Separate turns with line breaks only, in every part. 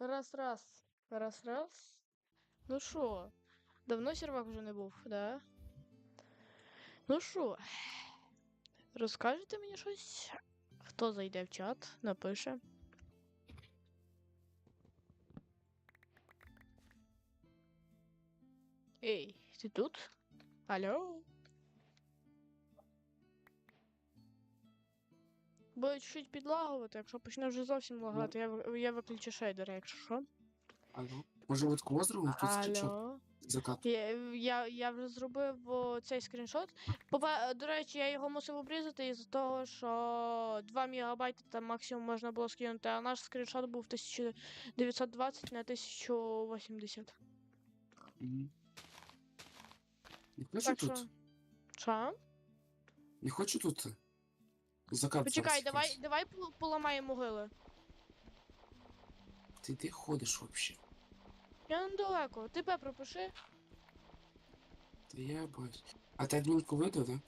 Раз, раз. Раз, раз. Ну що, давно сервак вже не був, да? Ну що, розкажете мені щось? Хто зайде в чат, напише. Ей, ти тут? Алло? Буде чуть-чуть підлагувати, якщо почне вже зовсім лагати, я, я виключу шейдера, якщо що.
Алло. Може, от зробимо тут
Алло.
закат?
Я, я, я вже зробив о, цей скріншот. Попа- До речі, я його мусив обрізати із-за того, що 2 МБ там максимум можна було скинути, а наш скріншот був 1920 на 1080.
Мгм. Не хочу
Так
тут.
що. Що?
Не хочу тут. Закат.
Почекай,
зараз
давай, давай пол- поламаємо могили.
Ти де ходиш вообще?
Я недалеко. Тебе пропиши.
Та я боюсь. А ти адмінку видав, да?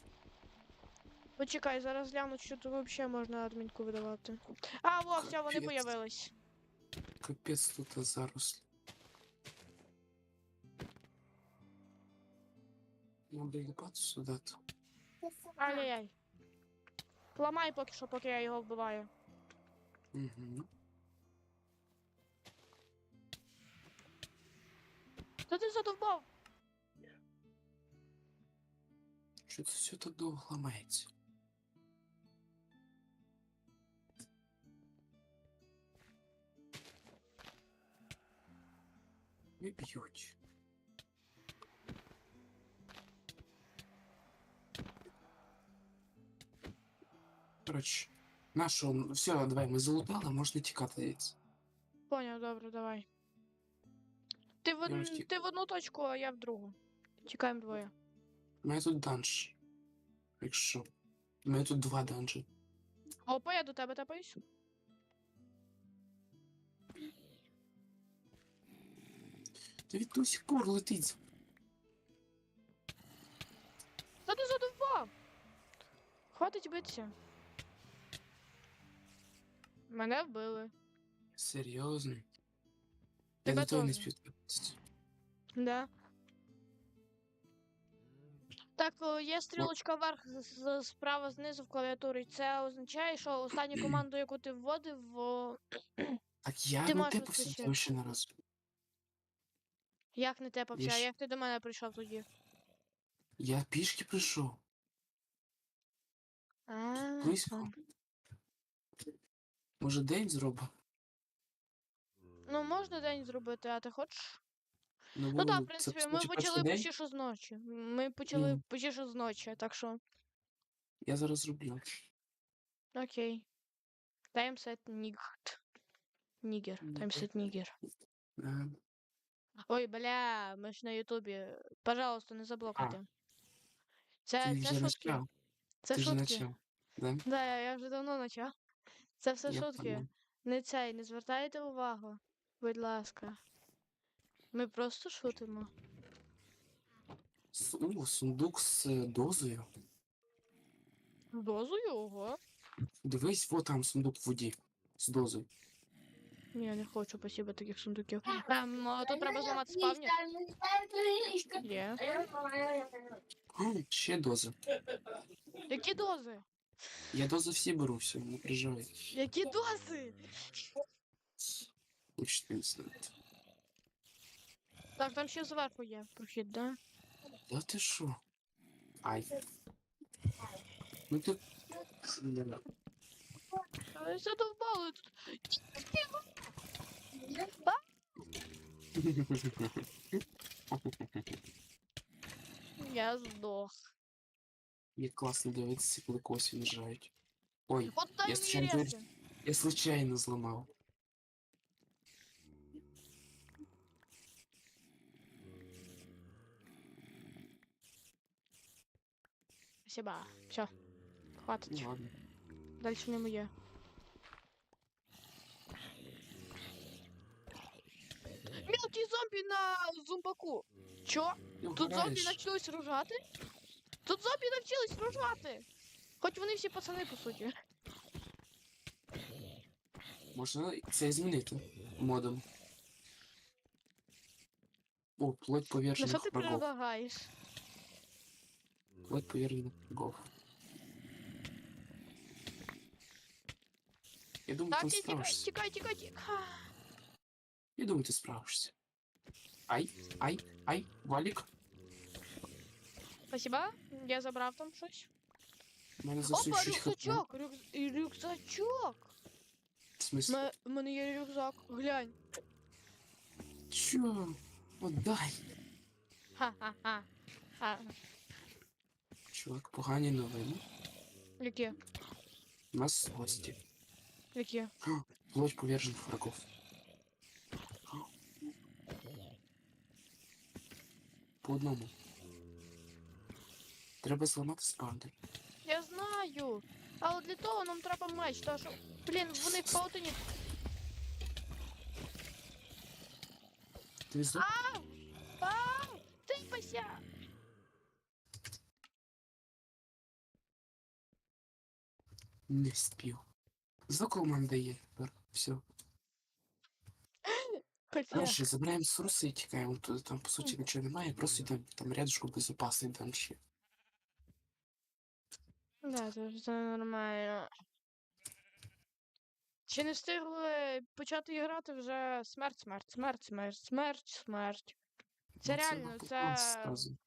Почекай, зараз гляну, що тут взагалі можна адмінку видавати. А, во, все, вони
Капець.
появились.
Капець тут зарослі. Надо їбати сюди. то.
Ай-яй-яй. Поламай поки що, поки я його вбиваю.
Угу.
Та ти задовбав.
Що це все так довго ламається? Не б'ють. Коротше, нашу, все, давай, ми залутали, можна тікати.
Поняв, добре, давай. Ти в, од... ти в одну точку, а я в другу. Тікаємо двоє.
У мене тут данж. Якщо. У мене тут два данжі.
Опа, я до тебе тапаюсь.
Та від до сих пор летить.
Та ти задовбав. Хватить битися. Мене вбили.
Серйозно. Я
Тебе
до того не
теж.
співпадаю.
Да. Так, о, є стрілочка вверх з- з- справа знизу в клавіатурі. Це означає, що останню команду, яку ти вводив, о,
Так я
Ти
не
можеш відключити.
тому ще на раз.
як не тепався, а
Є
як ти до мене прийшов тоді?
Я пішки прийшов.
А,
Близько. Може день зробив?
Ну, можна день зробити, а ти хочеш?
Ну,
Ну так, в принципі, ми почали почти що з ночі. Ми почали
Мгм.
почти що з ночі, так що.
Я зараз зроблю.
Окей. Таймсет нігт. Нігер.
Нігер.
Таймсет нігер.
Ага.
Ой, бля, ми ж на Ютубі. Пожалуйста, не заблокуйте. Це,
Ти
це
вже
шутки.
почав.
Це
Ти вже
шутки.
почав. Да?
Да, я- я вже давно почав. Це все
Я
шутки.
понял.
Не цей, не звертайте увагу. Будь ласка. Ми просто шутимо.
С- О, сундук з е, дозою.
Дозую, ого.
Дивись, во там сундук в воді. З дозою.
Ні, я не хочу, спасибо таких сундуків. Ем, а тут треба зламати спавнер. Є.
О, ще доза.
Які дози?
Я дози всі беру, все, не переживай.
Які дози?
Ну, не знаєте.
Так, там ще зверху є прохід, да?
Да ти що? Ай. Ну ти. Да.
Але задовбали тут. Я здох.
Як класно дивитися, коли когось в'їжджають. Ой,
От
Я случайно
рези.
я случайно зламав.
Спасибо. Все. Хватить.
Ну ладно.
Дальше не моє. Мелкий зомбі на зомбаку. Чо?
Ну,
Тут зомбі
граєш.
навчились рожати? Тут зомбі навчились рожати. Хоч вони всі пацани, по суті.
Можна це змінити модом. О, плоть
Ну що
поверженных
ти
врагов.
предлагаєш?
Плоть поверженных врагов. Я думаю,
Так,
ты
тікай,
справишься.
тікай, тікай, тікай.
Я думаю, ты справишься. Ай, ай, ай, валик.
Спасибо, я забрав там щось.
У мене
Опа,
засушить хп.
рюкзачок, рюкз... і рюкзачок.
В смысле?
Ме- У мене є рюкзак, глянь.
Чё? Отдай.
Ха-ха-ха. Ха.
Чувак, погані новини.
Які?
У нас гості.
Які?
Плоть поверженных врагов. По одному. Треба зламати спавнер.
Я знаю. Але для того нам треба меч, тому що, блін, вони в паутині.
Ти зо...
Ау! Ау! Типася!
не спів. За команда є тепер. Все.
Хоча...
Перше, забираємо суруси і тікаємо. Тут там по суті нічого немає, просто йдемо там рядышком безопасно йдемо ще.
Да, це вже нормально. Ще не встигли почати грати вже смерть, смерть, смерть, смерть, смерть, смерть. Це
Ну,
реально, це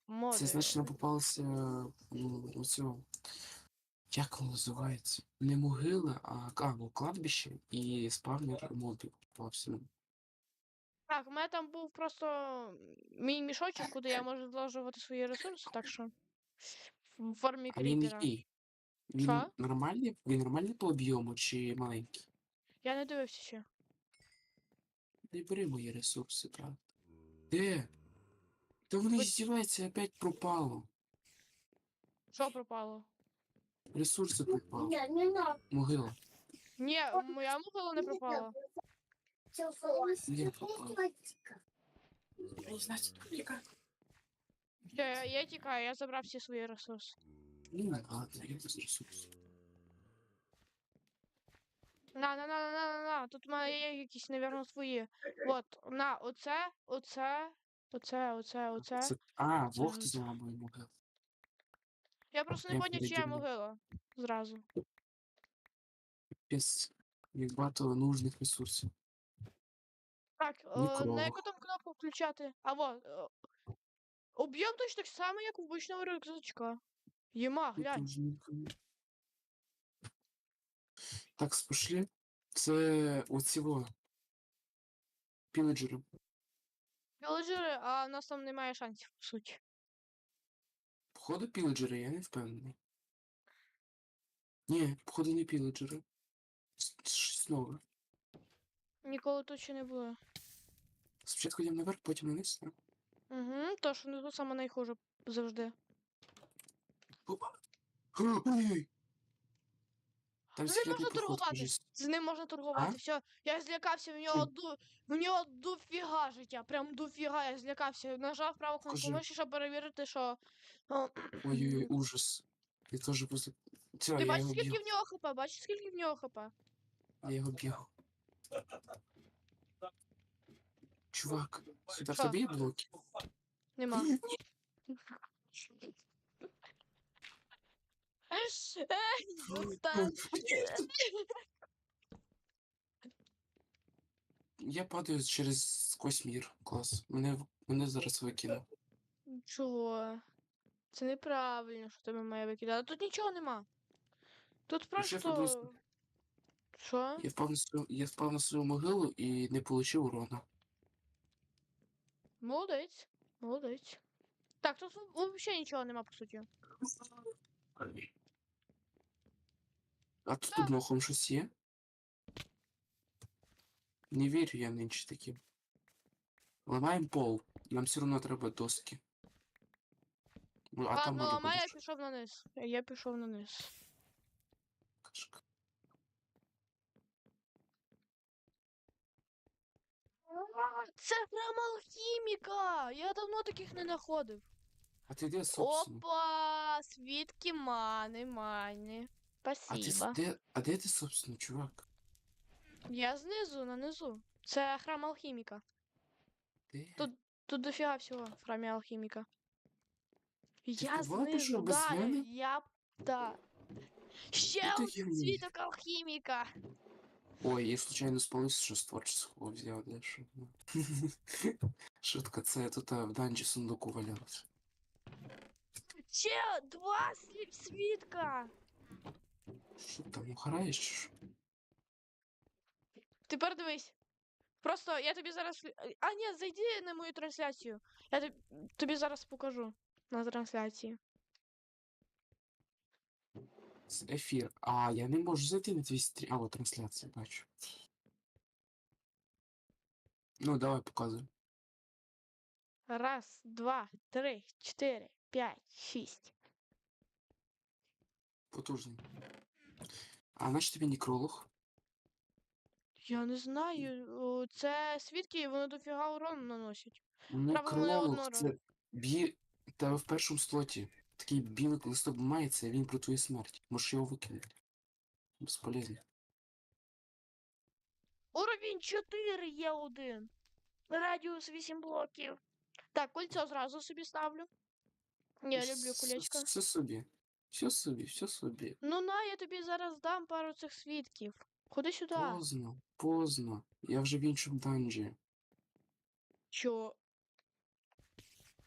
моди.
Це значить нам попалося ну, оцього. Як воно називається? Не могила, а, а ну, кладбище і спавнер мобів попався. Ну,
Так, у мене там був просто мій мішочок, куди я можу зложувати свої ресурси, так що в формі кріпера.
Він
Що?
нормальний? Він нормальний по об'єму чи маленький?
Я не дивився ще.
Не бери мої ресурси, правда. Де? Та вони
Ось-
здіваються, опять пропало.
Що пропало?
Ресурси пропали.
Не, не надо.
Могила.
Ні, моя могила не пропала.
Где
Не знаю,
Все, я, я тікаю, я забрав всі свої ресурси. На, на, на, на, на, на, на. Тут в мене є якісь, навірно, свої. От, на, оце, оце, оце, оце, оце.
Це... А,
от.
ти зламує могилу.
Я просто не поняв, чия могила. Зразу.
Без як багато нужних ресурсів.
Так, е,
Ніколи.
на яку там кнопку включати? А вот. е, Об'єм точно так само, як у обичного рюкзачка.
Ну,
глянь.
Так, пошли. Це оцього. Піледжери.
Піледжери, а в нас там немає шансів, по суті.
Походу піледжери, я не впевнений. Ні, походу не піледжери. С- Щось нове.
Ніколи тут ще не було.
Спочатку йдемо наверх, потім вниз.
Угу, то що не тут саме найхуже завжди.
Там
З ним можна торгувати. З ним можна торгувати. Все, я злякався, в нього ду... в нього дофіга життя. Прям дофіга, я злякався. Нажав праву кнопку миші, щоб перевірити, що.
Ой-ой-ой, ужас. Я теж просто... Все,
Ти бачиш, скільки в нього хп? Бачиш, скільки в нього хп?
Я його б'ю. Чувак, сюди в тебе є блоки?
Нема. Ей, достань.
Я падаю через сквозь мір. Клас. Мене, мене зараз викине.
Чого? Це неправильно, що тебе має викидати. Тут нічого нема. Тут просто. Що?
Я впав на свою, я впав на свою могилу і не получив урона.
Молодець. Молодець. Так, тут взагалі нічого нема, по суті.
А тут
Да.
під мохом щось є? Не вірю я нинче таким. Ламаємо пол. Нам все одно треба доски. Ну, а там
Ладно, ламай, я пішов на низ. Я пішов на низ.
кашка.
Це прямо алхіміка! Я давно таких не знаходив.
А ти де, собственно?
Опа! Свідки мани, мани.
А ти
Спасибо.
с- де, а де ти, собственно, чувак?
Я знизу, на низу. Це храм алхіміка.
Де?
Тут- Тут дофіга всього в храмі алхіміка. Я
впливати,
знизу,
що без
да,
мене?
я. Да. Ще
ти
один
геній.
світок алхіміка.
Ой, я случайно спалився, що з творчого взяв, да, що. ну. Шутка, це тут а, в данжі сундуку валялося.
Ще два слі- свідка.
Що там, ухараєш чи що?
Тепер дивись. Просто я тобі зараз. А, ні, зайди на мою трансляцію. Я тоб- тобі зараз покажу на трансляції.
З ефір. А, я не можу зайти на твій стрім. А, от трансляція, бачу. Ну, давай показуй.
Раз, два, три, чотири, п'ять, шість.
Потужний. А наш тобі некролог?
Я не знаю. о, Це свідки, і вони дофіга урону наносять. одного
це бі... Та в першому слоті. Такий білий листок мається, він про твою смерть. Можеш його викинути. Безполезно.
Уровень 4 є один. Радіус 8 блоків. Так, кольцо зразу собі ставлю. Я люблю колечко.
Все собі. Все собі, все собі.
Ну на, я тобі зараз дам пару цих свідків. Ходи сюди.
Поздно, поздно. Я вже в іншому данжі.
Чо?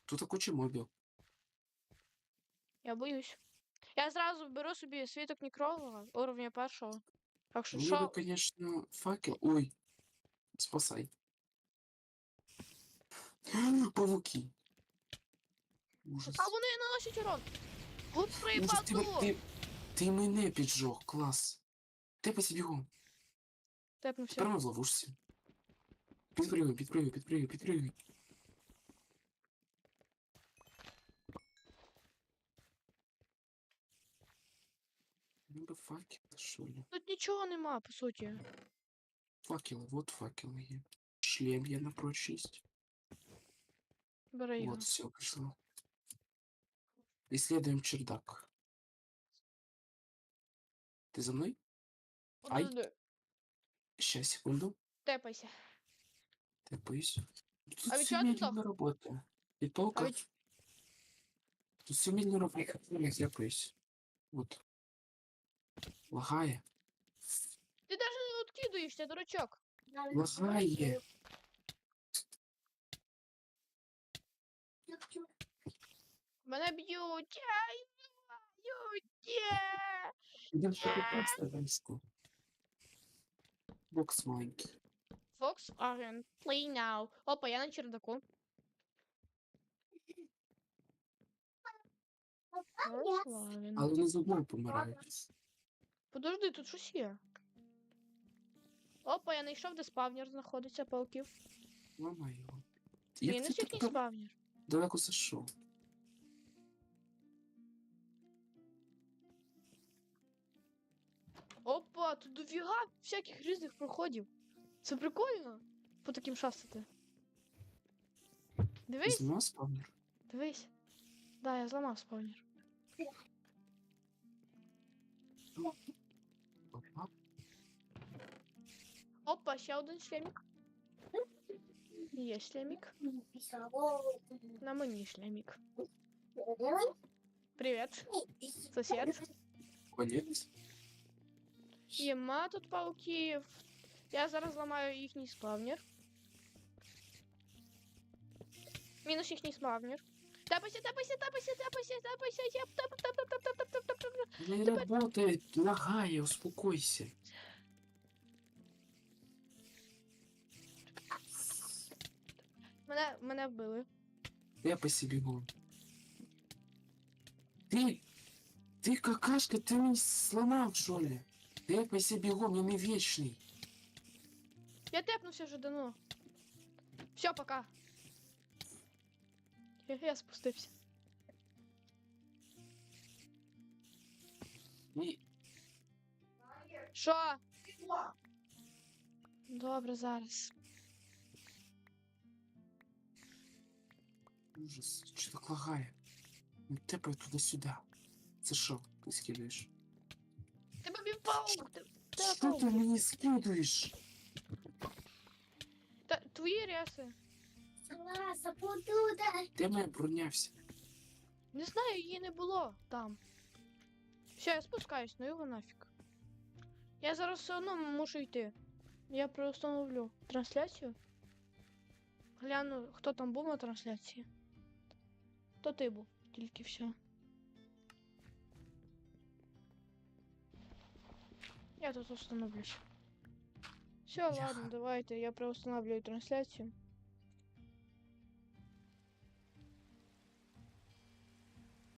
Тут куча мобів.
Я боюсь. Я зразу беру собі світок некролога уровня першого. Так що
Мені
що?
би, конечно, факел. Ой. Спасай. Павуки. Ужас.
А вони наносять урон. От
Ужас, ти,
припаду.
ти, ти мене піджог, клас. Ти бігом.
Тепнувся.
Тепер ми в ловушці. Підпригуй, підпригуй, підпригуй, підпригуй. Ну би факел, що ли?
Тут нічого нема, по суті.
Факели, вот факели є. Шлем є на прочність.
Бери його.
Вот, все, пришло. Исследуем чердак. Ты за мной? ай.
Подожди,
Сейчас, секунду.
Тепайся.
Тэпаюсь. Тут
А ведь
все
я тут
медленно работает. И только...
А ведь-
Тут все медленно работает. Я тэпаюсь. Вот. Лагає.
Ти навіть не откидуєшся, дурачок.
Лагає.
Мене б'ють. Ай,
просто. Бокс маленький.
Fox Agent, play now. Опа, я на чердаку.
Але не з помирають.
Подожди, тут щось є. Опа, я знайшов, де спавнер знаходиться пауків.
Ламай його. Як
Мінус
так
спавнер.
далеко зайшов?
Опа, тут дофіга всяких різних проходів. Це прикольно. По таким шастати. Дивись,
Зима спавнер?
дивись. Да, я зламав спавнер.
Опа.
Опа, ще один шлемік. Є шлемік. На мені шлемік. Привіт, сусід.
Конець.
Єма тут пауків. Я зараз ламаю їхній спавнер. Мінус їхній спавнер. Тапайся, тапайся, тапайся, тапайся, тапайся, тап, тап, тап, тап, тап, тап, тап, тап, тап, тап.
Не работает, лагає, успокойся.
Мене, мене вбили.
Я по себе гон. Ты, ты какашка, ты меня сломал, что ли? Я по себе я не вечный.
Я тепнувся вже давно. Все, пока. Я, я спустився.
И
Що? Добре, зараз.
ужас, что так лагає? Ну тепай туди-сюди. Це що, ти скидаєш? Що ти
паук?
мені скидуєш?
Та, твої ряси.
Класа, потуда.
Де моя броня вся?
Не знаю, її не було там. Все, я спускаюсь, ну його нафіг. Я зараз все одно мушу йти. Я приустановлю трансляцію. Гляну, хто там був на трансляції. То ти був, тільки все. Я тут установлюсь. Все, ладно, давайте, я проустанавливаю трансляцію.